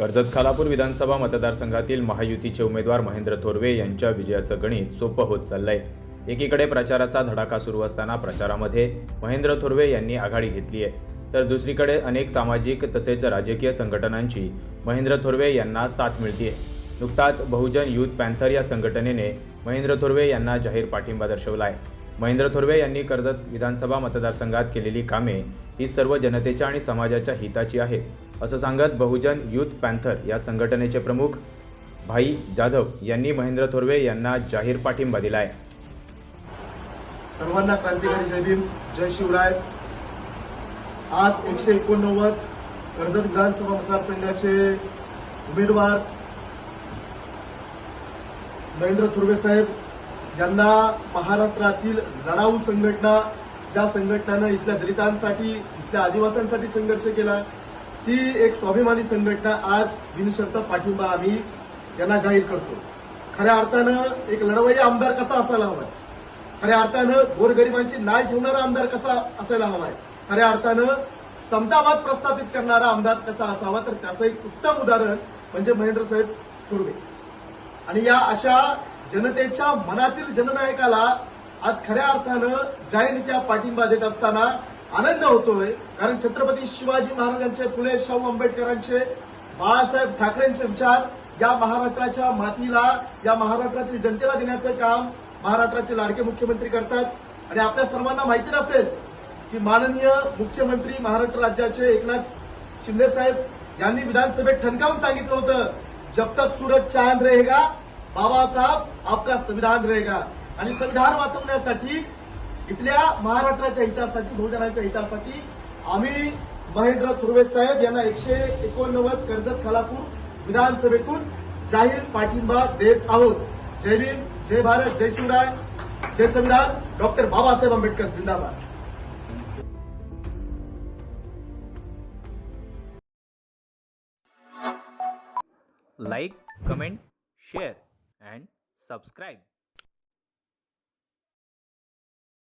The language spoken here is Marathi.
कर्जत खालापूर विधानसभा मतदारसंघातील महायुतीचे उमेदवार महेंद्र थोरवे यांच्या विजयाचं गणित सोपं होत चाललंय. एकीकडे प्रचाराचा धडाका सुरू असताना प्रचारामध्ये महेंद्र थोरवे यांनी आघाडी घेतली आहे तर दुसरीकडे अनेक सामाजिक तसेच राजकीय संघटनांची महेंद्र थोरवे यांना साथ मिळतीये. नुकताच बहुजन युथ पॅन्थर या संघटनेने महेंद्र थोरवे यांना जाहीर पाठिंबा दर्शवला आहे महेंद्र थोरवे यांनी कर्जत विधानसभा मतदारसंघात केलेली कामे ही सर्व जनतेच्या आणि समाजाच्या हिताची आहेत असं सांगत बहुजन युथ पॅन्थर या संघटनेचे प्रमुख भाई जाधव यांनी महेंद्र थोरवे यांना जाहीर पाठिंबा दिला आहे सर्वांना क्रांतिकारी जय भीम जय शिवराय. आज एकशे एकोणनव्वद कर्जत विधानसभा मतदारसंघाचे उमेदवार महेंद्र थुर्वे साहेब यांना महाराष्ट्रातील लढाऊ संघटना ज्या संघटनानं इथल्या दलितांसाठी इथल्या आदिवासांसाठी संघर्ष केला ती एक स्वाभिमानी संघटना आज बिनशर्त पाठिंबा आम्ही यांना जाहीर करतो. खऱ्या अर्थानं एक लढवय्या आमदार कसा असायला हवा खऱ्या अर्थानं गोरगरिबांची नाय ठेवणारा आमदार कसा असायला हवाय? खऱ्या अर्थानं समतावाद प्रस्थापित करणारा आमदार कसा असावा? तर त्याचं एक उत्तम उदाहरण म्हणजे महेंद्र साहेब थोरवे आणि या अशा जनतेच्या मनातील जननायकाला आज खऱ्या अर्थानं जाहीररित्या पाठिंबा देत असताना आनंद होतोय. कारण छत्रपती शिवाजी महाराजांचे फुले शाहू आंबेडकरांचे बाळासाहेब ठाकरेंचे विचार या महाराष्ट्राच्या मातीला या महाराष्ट्रातील जनतेला देण्याचं काम महाराष्ट्राचे लाडके मुख्यमंत्री करतात. आणि आपल्या सर्वांना माहिती नसेल की माननीय मुख्यमंत्री महाराष्ट्र राज्याचे एकनाथ शिंदे साहेब यांनी विधानसभेत ठणकावून सांगितलं होतं जब तक सूरज चांद रहेगा बाबासाहेब आपका संविधान रहेगा. आणि संविधान वाचवण्यासाठी इथल्या महाराष्ट्राच्या हितासाठी बहुजनाच्या हितासाठी आम्ही महेंद्र थुर्वे साहेब यांना एकशे एकोणनव्वद कर्जत खालापूर विधानसभेतून जाहीर पाठिंबा देत आहोत. जय भीम जय भारत जय शिवराय जय संविधान. डॉक्टर बाबासाहेब आंबेडकर जिंदाबाद. Like comment share. and subscribe.